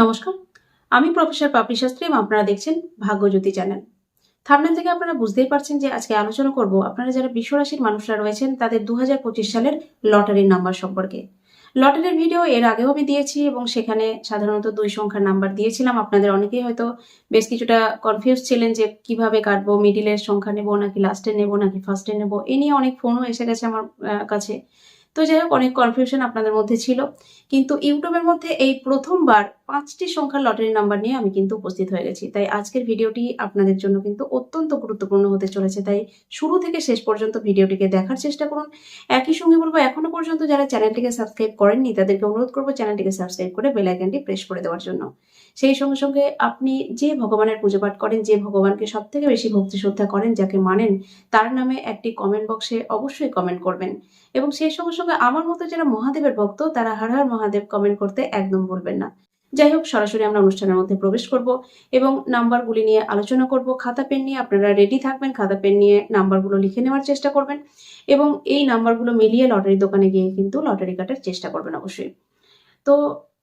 নমস্কার, আমি প্রফেসর পাপড়ি শাস্ত্রী, এবং আপনারা দেখছেন ভাগ্যজ্যোতি চ্যানেল। থামনেল থেকে আপনারা বুঝতেই পারছেন যে আজকে আলোচনা করব আপনারা যারা বিশ্বরাশির মানুষরা রয়েছেন, তাদের দুহাজার পঁচিশ সালের লটারির নাম্বার সম্পর্কে। লটারির ভিডিও এর আগেও আমি দিয়েছি, এবং সেখানে সাধারণত দুই সংখ্যার নাম্বার দিয়েছিলাম। আপনাদের অনেকেই হয়তো বেশ কিছুটা কনফিউজ ছিলেন যে কীভাবে কাটবো মিডিলের সংখ্যা নেব, নাকি লাস্টে নেব, নাকি ফার্স্টে নেব। এ নিয়ে অনেক ফোনও এসে গেছে আমার কাছে। তো যাই হোক, অনেক কনফিউশন আপনাদের মধ্যে ছিল। কিন্তু ইউটিউবের মধ্যে এই প্রথমবার পাঁচটি সংখ্যার লটারি নাম্বার নিয়ে আমি কিন্তু উপস্থিত হয়ে গেছি। তাই আজকের ভিডিওটি আপনাদের জন্য কিন্তু অত্যন্ত গুরুত্বপূর্ণ হতে চলেছে। তাই শুরু থেকে শেষ পর্যন্ত ভিডিওটিকে দেখার চেষ্টা করুন। একই সঙ্গে বলব, এখনও পর্যন্ত যারা চ্যানেলটিকে সাবস্ক্রাইব করেননি, তাদেরকে অনুরোধ করব চ্যানেলটিকে সাবস্ক্রাইব করে বেল আইকনটি প্রেস করে দেওয়ার জন্য। সেই সঙ্গে সঙ্গে আপনি যে ভগবানের পুজো পাঠ করেন, যে ভগবানকে সব থেকে বেশি ভক্তি শ্রদ্ধা করেন, যাকে মানেন, তার নামে একটি কমেন্ট বক্সে অবশ্যই কমেন্ট করবেন। এবং সেই সঙ্গে সঙ্গে আমার মতো যারা মহাদেবের ভক্ত, তারা হর হর মহাদেব কমেন্ট করতে একদম বলবেন না। যাই হোক, সরাসরি আমরা অনুষ্ঠানের মধ্যে প্রবেশ করব এবং নাম্বারগুলি নিয়ে আলোচনা করব। খাতা পেন নিয়ে আপনারা রেডি থাকবেন, খাতা পেন নিয়ে নাম্বারগুলো লিখে নেওয়ার চেষ্টা করবেন এবং এই নাম্বারগুলো মিলিয়ে লটারি দোকানে গিয়ে কিন্তু লটারি কাটার চেষ্টা করবেন অবশ্যই। তো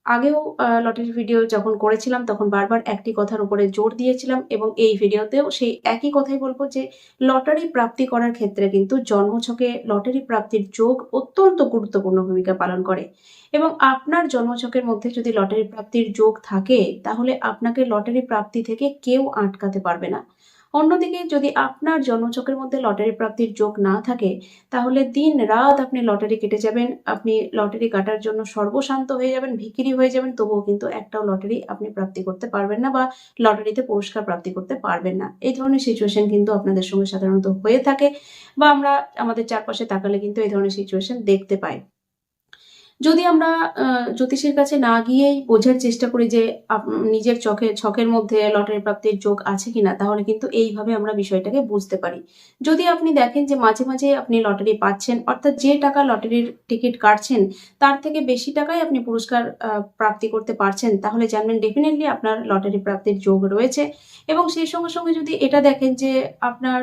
আগেও লটারি ভিডিও যখন করেছিলাম, তখন বারবার একটি কথার উপরে জোর দিয়েছিলাম এবং এই ভিডিওতেও সেই একই কথাই বলব যে, লটারি প্রাপ্তি করার ক্ষেত্রে কিন্তু জন্মছকে লটারি প্রাপ্তির যোগ অত্যন্ত গুরুত্বপূর্ণ ভূমিকা পালন করে। এবং আপনার জন্মছকের মধ্যে যদি লটারি প্রাপ্তির যোগ থাকে, তাহলে আপনাকে লটারি প্রাপ্তি থেকে কেউ আটকাতে পারবে না। অন্যদিকে যদি আপনার জন্মছকের মধ্যে লটারি প্রাপ্তির যোগ না থাকে, তাহলে দিন রাত আপনি লটারি কেটে যাবেন, আপনি লটারি কাটার জন্য সর্বশান্ত হয়ে যাবেন ভিকিরি হয়ে যাবেন, তবুও কিন্তু একটাও লটারি আপনি প্রাপ্তি করতে পারবেন না বা লটারিতে পুরস্কার প্রাপ্তি করতে পারবেন না। এই ধরনের সিচুয়েশন কিন্তু আপনাদের সঙ্গে সাধারণত হয়ে থাকে বা আমরা আমাদের চারপাশে তাকালে কিন্তু এই ধরনের সিচুয়েশন দেখতে পাই। যদি আমরা জ্যোতিষীর কাছে না গিয়েই বোঝার চেষ্টা করি যে নিজের চোখে, ছকের মধ্যে লটারি প্রাপ্তির যোগ আছে কিনা, তাহলে কিন্তু এইভাবে আমরা বিষয়টাকে বুঝতে পারি। যদি আপনি দেখেন যে মাঝে মাঝে আপনি লটারি পাচ্ছেন, অর্থাৎ যে টাকা লটারির টিকিট কাটছেন, তার থেকে বেশি টাকায় আপনি পুরস্কার প্রাপ্তি করতে পারছেন, তাহলে জানবেন ডেফিনেটলি আপনার লটারি প্রাপ্তির যোগ রয়েছে। এবং সেই সঙ্গে সঙ্গে যদি এটা দেখেন যে আপনার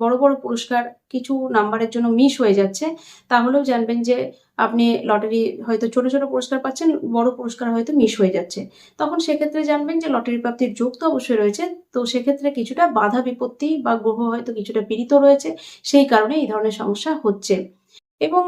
বড় বড় পুরস্কার কিছু নাম্বারের জন্য মিস হয়ে যাচ্ছে, তাহলেও জানবেন যে আপনি লটারি হয়তো ছোট ছোট পুরস্কার পাচ্ছেন, বড় পুরস্কার হয়তো মিস হয়ে যাচ্ছে। তখন সেক্ষেত্রে জানবেন যে লটারি প্রাপ্তির যোগ তো অবশ্যই রয়েছে। তো সেক্ষেত্রে কিছুটা বাধা বিপত্তি বা গ্রহ হয়তো কিছুটা পীড়িত রয়েছে। সেই কারণে এই ধরনের সমস্যা হচ্ছে। এবং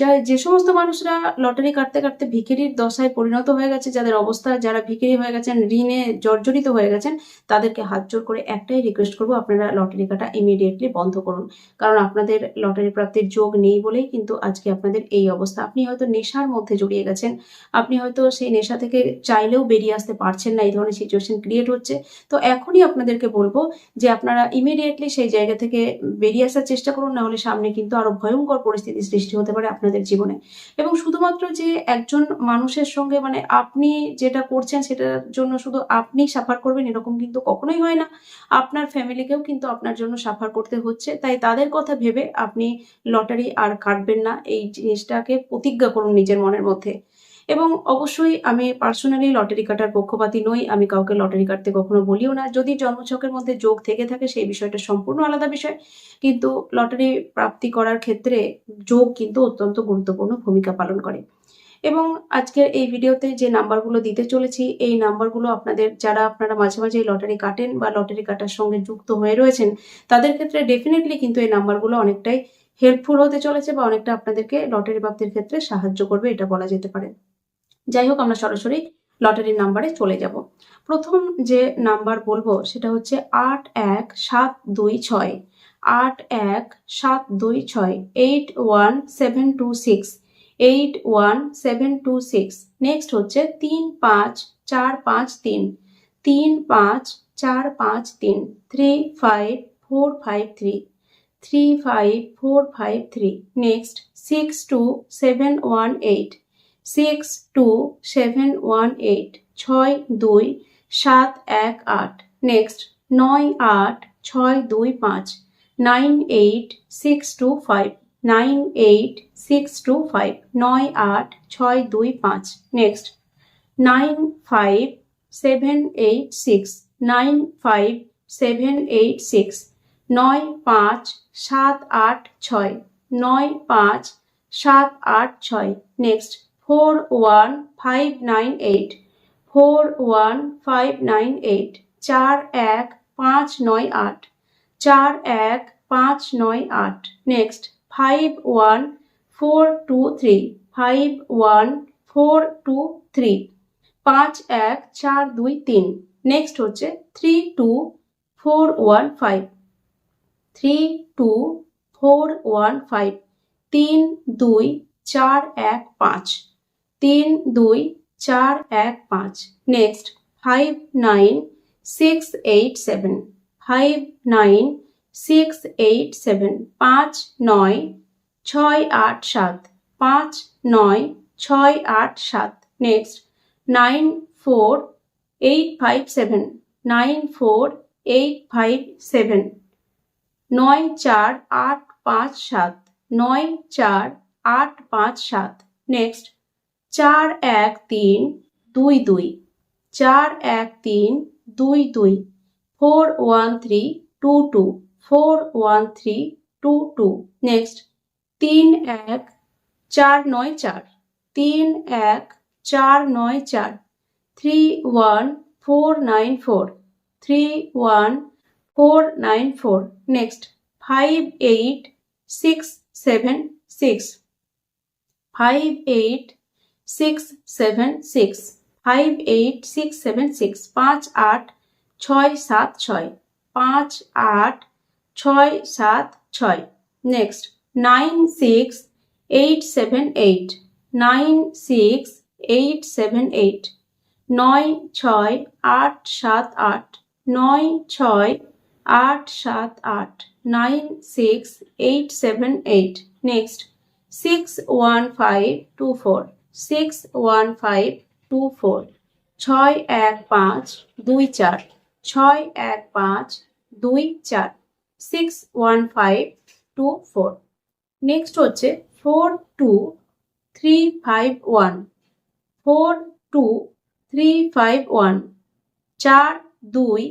যা, যে সমস্ত মানুষরা লটারি কাটতে কাটতে ভিখিরির দশায় পরিণত হয়ে গেছে, যাদের অবস্থা, যারা ভিখিরি হয়ে গেছেন, ঋণে জর্জরিত হয়ে গেছেন, তাদেরকে হাত জোর করে একটাই রিকোয়েস্ট করব, আপনারা লটারি কাটা ইমিডিয়েটলি বন্ধ করুন। কারণ আপনাদের লটারি প্রাপ্তির যোগ নেই বলেই কিন্তু আজকে আপনাদের এই অবস্থা। আপনি হয়তো নেশার মধ্যে জড়িয়ে গেছেন, আপনি হয়তো সেই নেশা থেকে চাইলেও বেরিয়ে আসতে পারছেন না, এই ধরনের সিচুয়েশন ক্রিয়েট হচ্ছে। তো এখনই আপনাদেরকে বলব যে আপনারা ইমিডিয়েটলি সেই জায়গা থেকে বেরিয়ে আসার চেষ্টা করুন না হলে সামনে কিন্তু আরও ভয়ঙ্কর পরিস্থিতি সৃষ্টি হতে পারে আপনাদের জীবনে। এবং শুধুমাত্র যে একজন মানুষের সঙ্গে মানে আপনি যেটা করছেন সেটার জন্য শুধু আপনি সাফার করবেন, এরকম কিন্তু কখনোই হয় না। আপনার ফ্যামিলিকেও কিন্তু আপনার জন্য সাফার করতে হচ্ছে। তাই তাদের কথা ভেবে আপনি লটারি আর কাটবেন না। এই জিনিসটাকে প্রতিজ্ঞা করুন নিজের মনের মধ্যে। এবং অবশ্যই আমি পার্সোনালি লটারি কাটার পক্ষপাতি নই। আমি কাউকে লটারি কাটতে কখনো বলিও না। যদি জন্মছকের মধ্যে যোগ থেকে থাকে, সেই বিষয়টা সম্পূর্ণ আলাদা বিষয়। কিন্তু লটারি প্রাপ্তি করার ক্ষেত্রে যোগ কিন্তু অত্যন্ত গুরুত্বপূর্ণ ভূমিকা পালন করে। এবং আজকের এই ভিডিওতে যে নাম্বারগুলো দিতে চলেছি, এই নাম্বারগুলো আপনাদের, যারা আপনারা মাঝে মাঝে লটারি কাটেন বা লটারি কাটার সঙ্গে যুক্ত হয়ে রয়েছেন, তাদের ক্ষেত্রে ডেফিনেটলি কিন্তু এই নাম্বারগুলো অনেকটাই হেল্পফুল হতে চলেছে বা অনেকটা আপনাদেরকে লটারি প্রাপ্তির ক্ষেত্রে সাহায্য করবে, এটা বলা যেতে পারে। যাই হোক, আমরা সরাসরি লটারির নাম্বারে চলে যাব। প্রথম যে নাম্বার বলব, সেটা হচ্ছে আট এক সাত দুই ছয়। আট এক সাত দুই ছয়, eight one seven two six, eight one seven two six. Next হচ্ছে তিন পাঁচ চার পাঁচ তিন তিন পাঁচ চার পাঁচ তিন, three five four five three three five four five three. Next, six two seven one eight. Six two seven one eight ছয় দুই সাত এক আট। নেক্সট নয় আট ছয় দুই পাঁচ nine eight six two five nine eight six two five নয় আট ছয় দুই পাঁচ। Next nine five seven eight six nine five seven eight six নয় পাঁচ সাত আট ছয়, নয় পাঁচ সাত আট ছয়। Next four one five nine eight four one five nine eight চার এক পাঁচ নয় আট চার এক পাঁচ নয় আট next five one four two three five one four two three পাঁচ এক চার দুই তিন নেক্সট হচ্ছে three two four one five three two four one five তিন দুই চার এক পাঁচ। তিন, দুই, চার, এক, পাঁচ। Next five nine six eight seven five nine six eight seven পাঁচ, নয়, ছয়, আট, সাত। পাঁচ, নয়, ছয়, আট, সাত। Next nine four eight five seven nine four eight five seven নয়, চার, আট, পাঁচ, সাত। নয়, চার, আট, পাঁচ, সাত। নেক্সট চার এক তিন দুই দুই, চার এক তিন দুই দুই, four one three two two, four one three two two. Next, তিন এক চার নয় চার, তিন এক চার নয় চার, three one four nine four, three one four nine four. Next, five eight six seven six, five eight six seven six five eight six seven six পাঁচ আট ছয় সাত ছয় পাঁচ আট ছয় সাত ছয় next nine six eight seven eight nine six eight seven eight নয় ছয় আট সাত আট নয় ছয় আট সাত আট nine six eight seven eight next six one five two four six one five two four ছয় এক পাঁচ দুই চার, ছয় এক পাঁচ দুই চার six one five two four next হচ্ছে four two three five one four two three five one চার দুই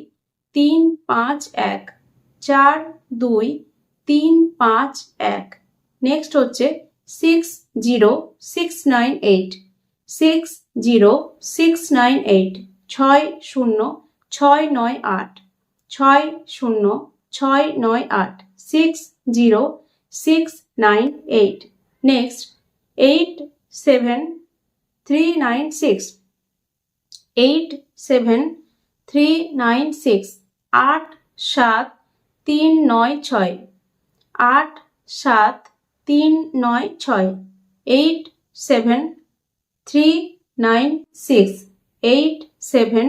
তিন পাঁচ এক, চার দুই তিন পাঁচ এক। নেক্সট হচ্ছে six zero six nine eight six zero six nine eight ছয় শূন্য ছয় নয় আট ছয় শূন্য ছয় নয় আট six zero six nine eight next eight seven three nine six eight seven three nine six আট সাত তিন নয় ছয়, আট সাত তিন নয় ছয় eight seven three nine six eight seven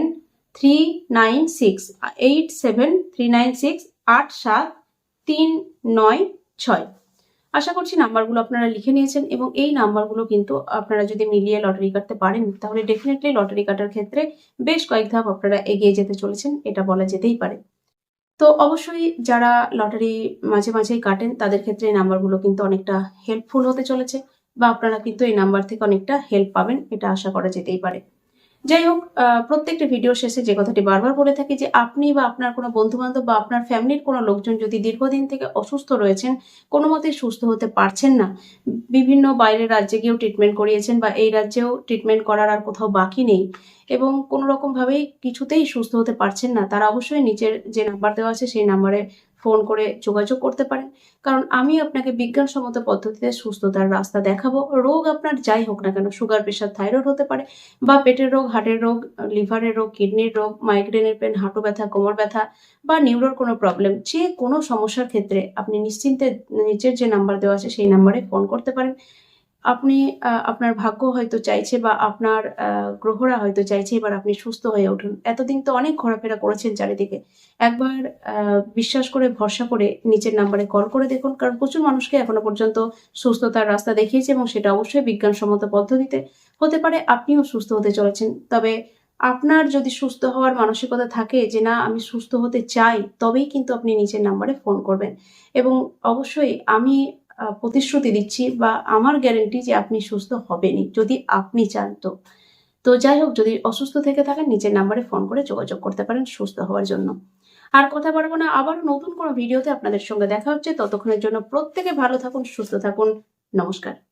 three nine six eight seven three nine six আট সাত তিন নয় ছয়। আশা করছি নাম্বারগুলো আপনারা লিখে নিয়েছেন এবং এই নাম্বারগুলো কিন্তু আপনারা যদি মিলিয়ে লটারি কাটতে পারেন, তাহলে ডেফিনেটলি লটারি কাটার ক্ষেত্রে বেশ কয়েক ধাপ আপনারা এগিয়ে যেতে চলেছেন, এটা বলা যেতেই পারে। তো অবশ্যই যারা লটারি মাঝে মাঝেই কাটেন, তাদের ক্ষেত্রে এই নাম্বারগুলো কিন্তু অনেকটা হেল্পফুল হতে চলেছে বা আপনারা কিন্তু এই নাম্বার থেকে অনেকটা হেল্প পাবেন, এটা আশা করা যেতেই পারে। যাই হোক প্রত্যেকটা ভিডিও শেষে যে কথাটি বারবার বলে থাকি যে আপনি বা আপনার কোনো বন্ধু বান্ধব বা আপনার ফ্যামিলির কোনো লোকজন যদি দীর্ঘদিন থেকে অসুস্থ রয়েছেন, কোনো মতেই সুস্থ হতে পারছেন না। বিভিন্ন বাইরের রাজ্যে গিয়েও ট্রিটমেন্ট করিয়েছেন বা এই রাজ্যেও ট্রিটমেন্ট করার আর কোথাও বাকি নেই এবং কোনো রকম ভাবেই কিছুতেই সুস্থ হতে পারছেন না। তারা অবশ্যই নিচের যে নাম্বার দেওয়া আছে সেই নাম্বারে ফোন করে যোগাযোগ করতে পারেন। কারণ আমি আপনাকে বিজ্ঞানসম্মত পদ্ধতিতে সুস্থতার রাস্তা দেখাবো। রোগ আপনার যাই হোক না কেন সুগার প্রেশার থাইরয়েড হতে পারে বা পেটের রোগ হার্টের রোগ লিভারের রোগ কিডনির রোগ মাইগ্রেনের পেন হাঁটু ব্যথা, কোমর ব্যথা বা নিউরোর কোনো প্রবলেম যে কোনো সমস্যার ক্ষেত্রে আপনি নিশ্চিন্তে নিচের যে নাম্বার দেওয়া আছে সেই নাম্বারে ফোন করতে পারেন। আপনি আপনার ভাগ্য হয়তো চাইছে বা আপনার গ্রহরা হয়তো চাইছে এবার আপনি সুস্থ হয়ে উঠুন। এতদিন তো অনেক ঘোরাফেরা করেছেন চারিদিকে। একবার বিশ্বাস করে, ভরসা করে নিচের নাম্বারে কল করে দেখুন, কারণ প্রচুর মানুষকে এখনও পর্যন্ত সুস্থতার রাস্তা দেখিয়েছে এবং সেটা অবশ্যই বিজ্ঞানসম্মত পদ্ধতিতে হতে পারে, আপনিও সুস্থ হতে চলেছেন। তবে আপনার যদি সুস্থ হওয়ার মানসিকতা থাকে যে না, আমি সুস্থ হতে চাই, তবেই কিন্তু আপনি নিচের নাম্বারে ফোন করবেন। এবং অবশ্যই আমি প্রতিশ্রুতি দিচ্ছি বা আমার গ্যারেন্টি যে আপনি সুস্থ হবেনি যদি আপনি চান তো। তো যাই হোক, যদি অসুস্থ থেকে থাকেন নিচের নাম্বারে ফোন করে যোগাযোগ করতে পারেন সুস্থ হওয়ার জন্য। আর কথা বাড়বো না, আবারও নতুন কোনো ভিডিওতে আপনাদের সঙ্গে দেখা হচ্ছে। ততক্ষণের জন্য প্রত্যেকে ভালো থাকুন, সুস্থ থাকুন। নমস্কার।